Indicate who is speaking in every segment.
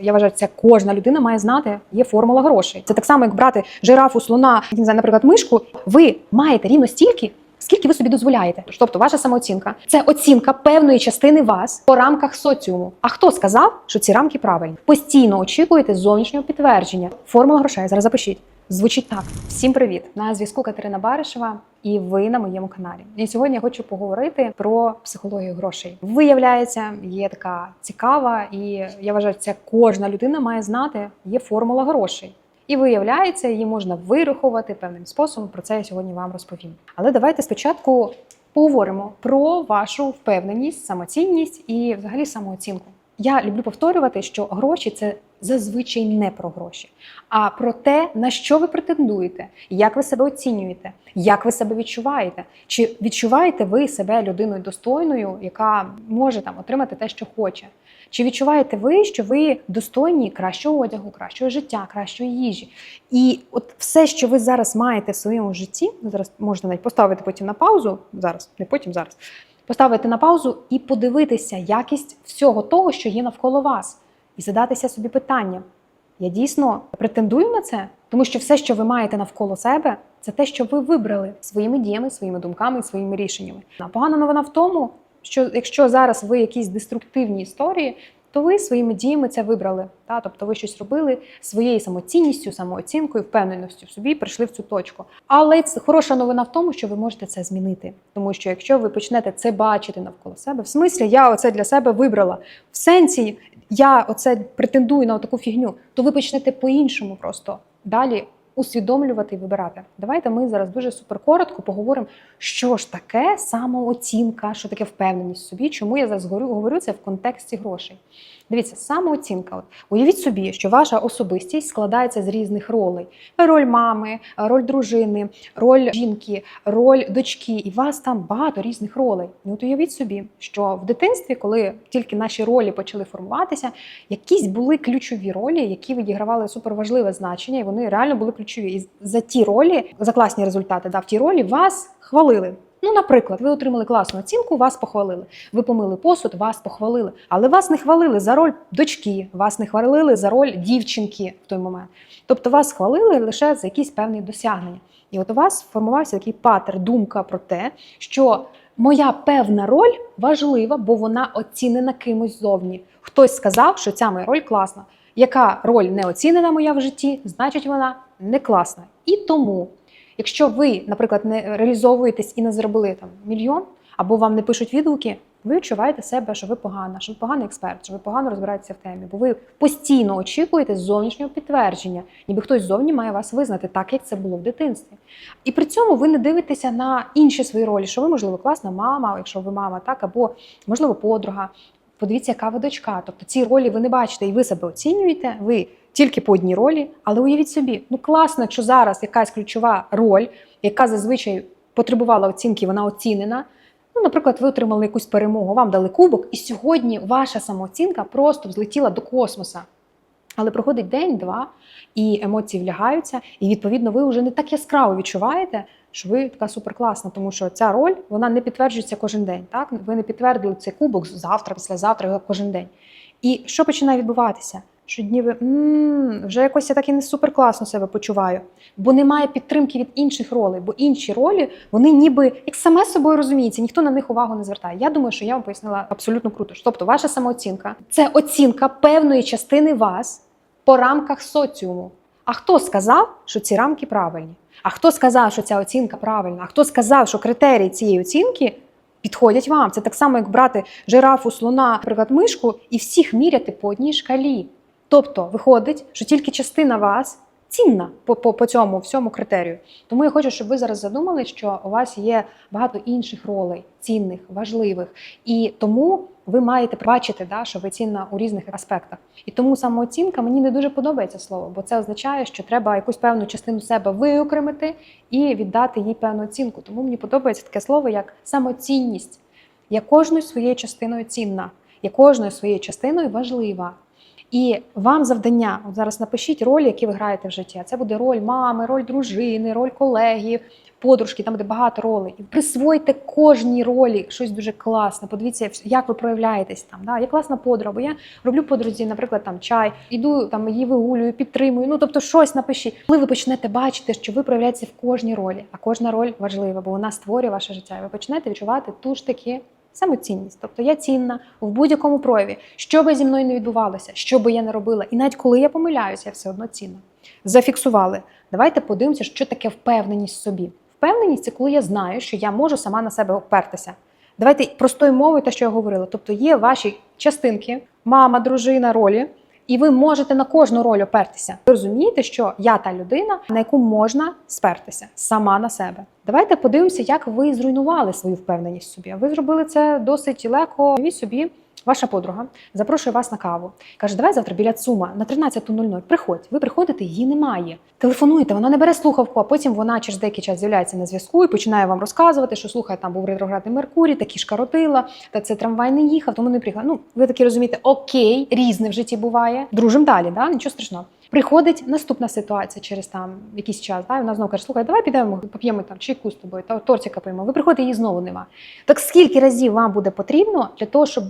Speaker 1: Я вважаю, це кожна людина має знати. Є формула грошей. Це так само, як брати жирафу, слона, не знаю, наприклад, мишку. Ви маєте рівно стільки. Скільки ви собі дозволяєте? Тобто, ваша самооцінка це оцінка певної частини вас по рамках соціуму. А хто сказав, що ці рамки правильні? Постійно очікуєте зовнішнього підтвердження. Формула грошей зараз запишіть. Звучить так: всім привіт! На зв'язку Катерина Баришева, і ви на моєму каналі. І сьогодні я хочу поговорити про психологію грошей. Виявляється, є така цікава, і я вважаю, це кожна людина має знати. Є формула грошей. І виявляється, її можна вирахувати певним способом. Про це я сьогодні вам розповім. Але давайте спочатку поговоримо про вашу впевненість, самоцінність і взагалі самооцінку. Я люблю повторювати, що гроші це зазвичай не про гроші, а про те, на що ви претендуєте, як ви себе оцінюєте, як ви себе відчуваєте. Чи відчуваєте ви себе людиною достойною, яка може там отримати те, що хоче? Чи відчуваєте ви, що ви достойні кращого одягу, кращого життя, кращої їжі? І от все, що ви зараз маєте в своєму житті, ну, зараз можна навіть поставити потім на паузу, зараз, не потім зараз, поставити на паузу і подивитися якість всього того, що є навколо вас, і задатися собі питання: я дійсно претендую на це, тому що все, що ви маєте навколо себе, це те, що ви вибрали своїми діями, своїми думками, своїми рішеннями. А погана новина в тому, що якщо зараз ви якісь деструктивні історії, то ви своїми діями це вибрали. Та? Тобто ви щось робили своєю самоцінністю, самооцінкою, впевненістю в собі, прийшли в цю точку. Але хороша новина в тому, що ви можете це змінити. Тому що якщо ви почнете це бачити навколо себе, в смислі я оце для себе вибрала, в сенсі я оце претендую на таку фігню, то ви почнете по-іншому просто далі усвідомлювати і вибирати. Давайте ми зараз дуже суперкоротко поговоримо, що ж таке самооцінка, що таке впевненість в собі, чому я зараз говорю, це в контексті грошей. Дивіться, самооцінка. От уявіть собі, що ваша особистість складається з різних ролей: роль мами, роль дружини, роль жінки, роль дочки, і вас там багато різних ролей. І от уявіть собі, що в дитинстві, коли тільки наші ролі почали формуватися, якісь були ключові ролі, які відігравали суперважливе значення, і вони реально були ключові. І за ті ролі, за класні результати, да, в ті ролі вас хвалили. Ну, наприклад, ви отримали класну оцінку, вас похвалили. Ви помили посуд, вас похвалили. Але вас не хвалили за роль дочки, вас не хвалили за роль дівчинки в той момент. Тобто вас хвалили лише за якісь певні досягнення. І от у вас формувався такий патер, думка про те, що моя певна роль важлива, бо вона оцінена кимось зовні. Хтось сказав, що ця моя роль класна. Яка роль не оцінена моя в житті, значить вона не класна. І тому. Якщо ви, наприклад, не реалізовуєтесь і не заробили там мільйон, або вам не пишуть відгуки, ви відчуваєте себе, що ви погана, що ви поганий експерт, що ви погано розбираєтеся в темі, бо ви постійно очікуєте зовнішнього підтвердження, ніби хтось зовні має вас визнати, так як це було в дитинстві. І при цьому ви не дивитеся на інші свої ролі, що ви, можливо, класна мама, якщо ви мама, так, або можливо подруга. Подивіться, яка ви дочка. Тобто ці ролі ви не бачите, і ви себе оцінюєте. ви тільки по одній ролі, але уявіть собі, ну класно, якщо зараз якась ключова роль, яка зазвичай потребувала оцінки, вона оцінена. Ну, наприклад, ви отримали якусь перемогу, вам дали кубок, і сьогодні ваша самооцінка просто взлетіла до космоса. Але проходить день-два, і емоції влягаються, і відповідно ви вже не так яскраво відчуваєте, що ви така суперкласна, тому що ця роль вона не підтверджується кожен день. Так? Ви не підтвердили цей кубок завтра, післязавтра, кожен день. І що починає відбуватися? що ніби м-м, вже якось я так і не супер класно себе почуваю, бо немає підтримки від інших ролей, бо інші ролі вони ніби як саме собою розуміються, ніхто на них увагу не звертає. Я думаю, що я вам пояснила абсолютно круто. Тобто, ваша самооцінка це оцінка певної частини вас по рамках соціуму. А хто сказав, що ці рамки правильні? А хто сказав, що ця оцінка правильна? А хто сказав, що критерії цієї оцінки підходять вам? Це так само, як брати жирафу, слона, наприклад, мишку, і всіх міряти по одній шкалі. Тобто виходить, що тільки частина вас цінна по, по, цьому всьому критерію. Тому я хочу, щоб ви зараз задумали, що у вас є багато інших ролей, цінних, важливих. І тому ви маєте бачити, да, що ви цінна у різних аспектах. І тому самооцінка мені не дуже подобається слово, бо це означає, що треба якусь певну частину себе виокремити і віддати їй певну оцінку. Тому мені подобається таке слово, як самоцінність. Я кожною своєю частиною цінна, я кожною своєю частиною важлива. І вам завдання, от зараз напишіть ролі, які ви граєте в житті. Це буде роль мами, роль дружини, роль колеги, подружки, там буде багато ролей. Присвойте кожній ролі щось дуже класне. Подивіться, як ви проявляєтесь там. Да? Я класна подруга, бо я роблю подрузі, наприклад, там чай, іду там її вигулюю, підтримую. Ну тобто щось напишіть. Коли ви почнете бачити, що ви проявляєтеся в кожній ролі, а кожна роль важлива, бо вона створює ваше життя. Ви почнете відчувати ту ж таки. Самоцінність, тобто я цінна в будь-якому прояві, що би зі мною не відбувалося, що би я не робила, і навіть коли я помиляюся, я все одно цінна. Зафіксували. Давайте подивимося, що таке впевненість в собі. Впевненість це коли я знаю, що я можу сама на себе опертися. Давайте простою мовою, те, що я говорила. Тобто є ваші частинки, мама, дружина, ролі, і ви можете на кожну роль опертися. Ви розумієте, що я та людина, на яку можна спертися сама на себе. Давайте подивимося, як ви зруйнували свою впевненість в собі. Ви зробили це досить легко. Уявіть собі. Ваша подруга запрошує вас на каву. Каже, давай завтра біля ЦУМа на 13.00 приходь. Ви приходите, її немає. Телефонуєте, вона не бере слухавку, а потім вона через деякий час з'являється на зв'язку і починає вам розказувати, що слухай, там був ретроградний Меркурій, такі шкаротила, та це трамвай не їхав, тому не приїхав. Ну, ви такі розумієте, окей, різне в житті буває. Дружим далі, да? нічого страшного. Приходить наступна ситуація через там якийсь час. Да? і Вона знову каже: слухай, давай підемо, поп'ємо там чайку з тобою, та тортика поїмо. Ви приходите, її знову нема. Так скільки разів вам буде потрібно для того, щоб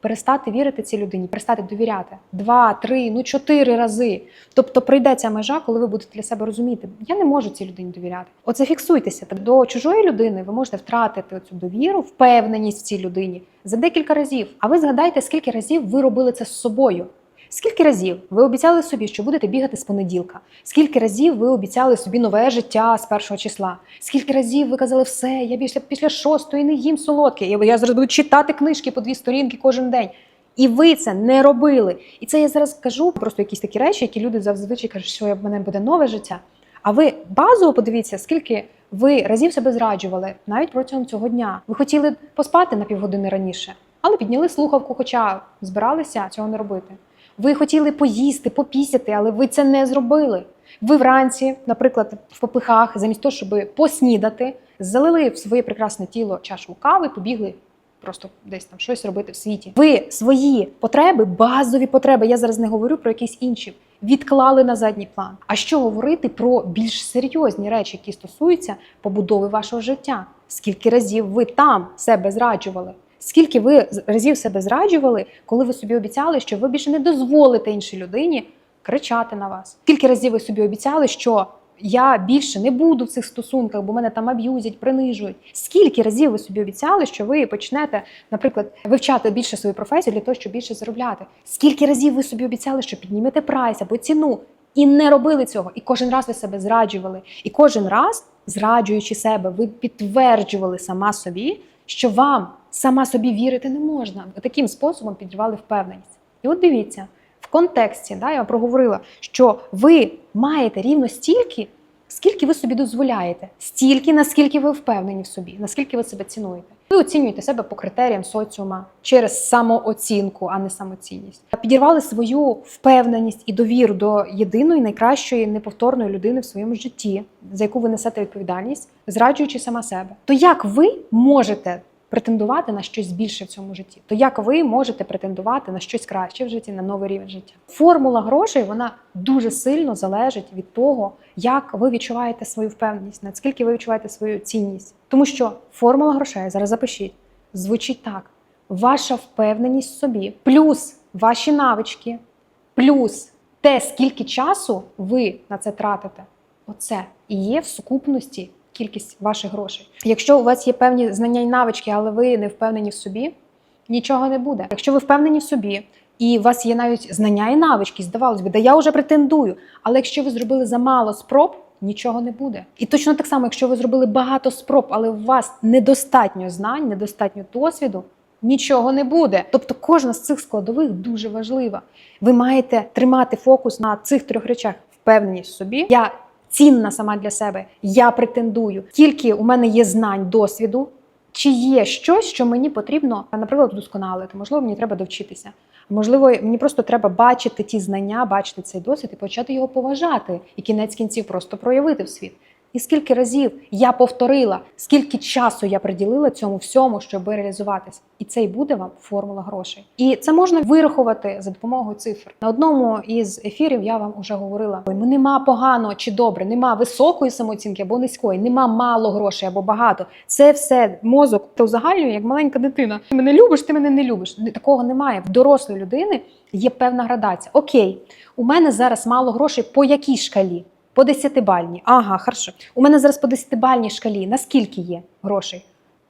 Speaker 1: перестати вірити цій людині, перестати довіряти? Два, три, ну чотири рази. Тобто прийде ця межа, коли ви будете для себе розуміти, я не можу цій людині довіряти. От зафіксуйтеся. Так до чужої людини ви можете втратити цю довіру, впевненість в цій людині за декілька разів. А ви згадайте, скільки разів ви робили це з собою. Скільки разів ви обіцяли собі, що будете бігати з понеділка? Скільки разів ви обіцяли собі нове життя з першого числа? Скільки разів ви казали, все, я після, після шостої не їм солодке, я, я зараз буду читати книжки по дві сторінки кожен день. І ви це не робили. І це я зараз кажу просто якісь такі речі, які люди зазвичай кажуть, що в мене буде нове життя. А ви базово подивіться, скільки ви разів себе зраджували навіть протягом цього дня. Ви хотіли поспати на півгодини раніше, але підняли слухавку, хоча збиралися цього не робити. Ви хотіли поїсти, попісяти, але ви це не зробили. Ви вранці, наприклад, в попихах, замість того, щоб поснідати, залили в своє прекрасне тіло чашу кави, побігли просто десь там щось робити в світі. Ви свої потреби, базові потреби, я зараз не говорю про якісь інші, відклали на задній план. А що говорити про більш серйозні речі, які стосуються побудови вашого життя? Скільки разів ви там себе зраджували? Скільки ви разів себе зраджували, коли ви собі обіцяли, що ви більше не дозволите іншій людині кричати на вас? Скільки разів ви собі обіцяли, що я більше не буду в цих стосунках, бо мене там аб'юзять, принижують? Скільки разів ви собі обіцяли, що ви почнете, наприклад, вивчати більше свою професію для того, щоб більше заробляти? Скільки разів ви собі обіцяли, що піднімете прайс або ціну? І не робили цього, і кожен раз ви себе зраджували. І кожен раз, зраджуючи себе, ви підтверджували сама собі, що вам сама собі вірити не можна. Таким способом підривали впевненість. І от дивіться, в контексті, да, я проговорила, що ви маєте рівно стільки, скільки ви собі дозволяєте, стільки, наскільки ви впевнені в собі, наскільки ви себе цінуєте. Ви оцінюєте себе по критеріям соціума через самооцінку, а не самоцінність. Підірвали свою впевненість і довіру до єдиної найкращої неповторної людини в своєму житті, за яку ви несете відповідальність, зраджуючи сама себе. То як ви можете претендувати на щось більше в цьому житті? То як ви можете претендувати на щось краще в житті, на новий рівень життя? Формула грошей вона дуже сильно залежить від того, як ви відчуваєте свою впевненість, наскільки ви відчуваєте свою цінність. Тому що формула грошей зараз запишіть, звучить так: ваша впевненість в собі, плюс ваші навички, плюс те, скільки часу ви на це тратите. Оце і є в сукупності кількість ваших грошей. Якщо у вас є певні знання і навички, але ви не впевнені в собі, нічого не буде. Якщо ви впевнені в собі, і у вас є навіть знання і навички, здавалось би, да я вже претендую. Але якщо ви зробили замало спроб, нічого не буде. І точно так само, якщо ви зробили багато спроб, але у вас недостатньо знань, недостатньо досвіду. Нічого не буде. Тобто кожна з цих складових дуже важлива. Ви маєте тримати фокус на цих трьох речах: впевненість в собі. Я цінна сама для себе. Я претендую. Тільки у мене є знань, досвіду. Чи є щось, що мені потрібно, наприклад, вдосконалити? Можливо, мені треба довчитися. Можливо, мені просто треба бачити ті знання, бачити цей досвід і почати його поважати, і кінець кінців просто проявити в світ. І скільки разів я повторила, скільки часу я приділила цьому всьому, щоб реалізуватись. І це і буде вам формула грошей. І це можна вирахувати за допомогою цифр. На одному із ефірів я вам вже говорила: «Ой, ну нема погано чи добре, нема високої самооцінки або низької, нема мало грошей або багато. Це все мозок то узагальнює, як маленька дитина. Ти мене любиш, ти мене не любиш. Такого немає. В дорослої людини є певна градація. Окей, у мене зараз мало грошей по якій шкалі? По десятибальній. Ага, хорошо. У мене зараз по десятибальній шкалі. Наскільки є грошей?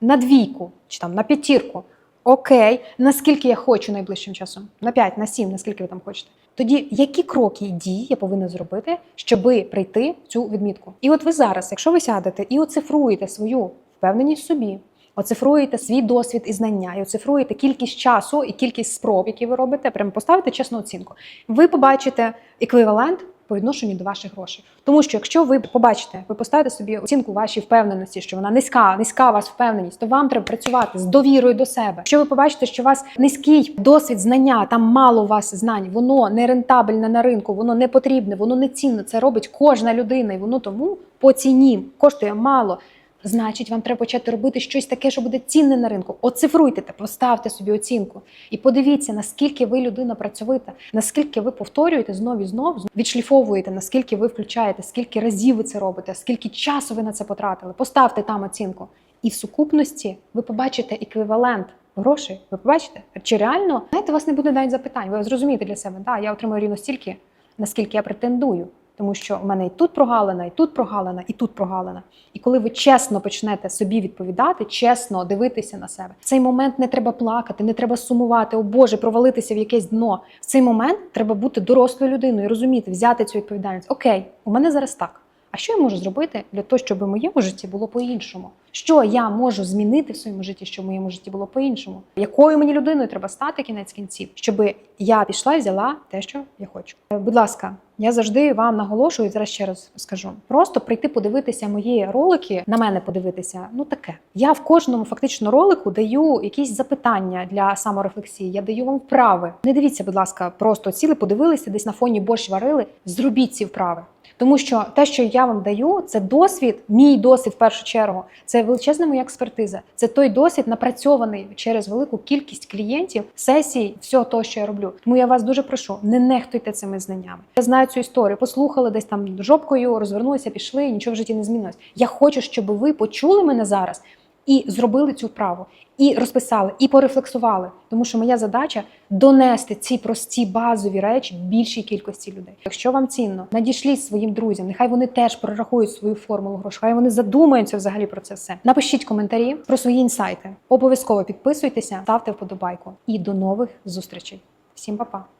Speaker 1: На двійку чи там на п'ятірку. Окей, наскільки я хочу найближчим часом? На 5, на 7, наскільки ви там хочете. Тоді які кроки і дії я повинна зробити, щоби прийти в цю відмітку? І от ви зараз, якщо ви сядете і оцифруєте свою впевненість собі, оцифруєте свій досвід і знання, і оцифруєте кількість часу і кількість спроб, які ви робите, прямо поставите чесну оцінку. Ви побачите еквівалент по відношенню до ваших грошей. Тому що якщо ви побачите, ви поставите собі оцінку вашій впевненості, що вона низька, низька у вас впевненість, то вам треба працювати з довірою до себе. Якщо ви побачите, що у вас низький досвід знання, там мало у вас знань, воно не рентабельне на ринку, воно не потрібне, воно не цінне. Це робить кожна людина, і воно тому по ціні коштує мало. Значить, вам треба почати робити щось таке, що буде цінне на ринку. Оцифруйте та поставте собі оцінку. І подивіться, наскільки ви людина працьовита, наскільки ви повторюєте знов і знов, відшліфовуєте, наскільки ви включаєте, скільки разів ви це робите, скільки часу ви на це потратили. Поставте там оцінку. І в сукупності ви побачите еквівалент грошей. Ви побачите, чи реально знаєте, у вас не буде навіть запитань. Ви зрозумієте для себе, да, я отримую рівно стільки, наскільки я претендую. Тому що в мене і тут прогалина, і тут прогалина, і тут прогалина. І коли ви чесно почнете собі відповідати, чесно дивитися на себе, в цей момент не треба плакати, не треба сумувати, о Боже, провалитися в якесь дно. В цей момент треба бути дорослою людиною, розуміти, взяти цю відповідальність. Окей, у мене зараз так. А що я можу зробити для того, щоб в моєму житті було по-іншому? Що я можу змінити в своєму житті, щоб в моєму житті було по-іншому? Якою мені людиною треба стати кінець кінців, щоб я пішла і взяла те, що я хочу? Е, Будь ласка, я завжди вам наголошую, зараз ще раз скажу. Просто прийти подивитися мої ролики, на мене подивитися. Ну таке. Я в кожному фактично ролику даю якісь запитання для саморефлексії. Я даю вам вправи. Не дивіться, будь ласка, просто сіли, подивилися, десь на фоні борщ варили. Зробіть ці вправи. Тому що те, що я вам даю, це досвід, мій досвід в першу чергу. Це величезна моя експертиза. Це той досвід, напрацьований через велику кількість клієнтів, сесій, всього того, що я роблю. Тому я вас дуже прошу, не нехтуйте цими знаннями. Я знаю цю історію. Послухали десь там жопкою, розвернулися, пішли, нічого в житті не змінилось. Я хочу, щоб ви почули мене зараз. І зробили цю вправу, і розписали, і порефлексували. Тому що моя задача донести ці прості базові речі більшій кількості людей. Якщо вам цінно, надішліть своїм друзям, нехай вони теж прорахують свою формулу грошей, хай вони задумаються взагалі про це все. Напишіть коментарі про свої інсайти. Обов'язково підписуйтеся, ставте вподобайку. І до нових зустрічей. Всім па-па!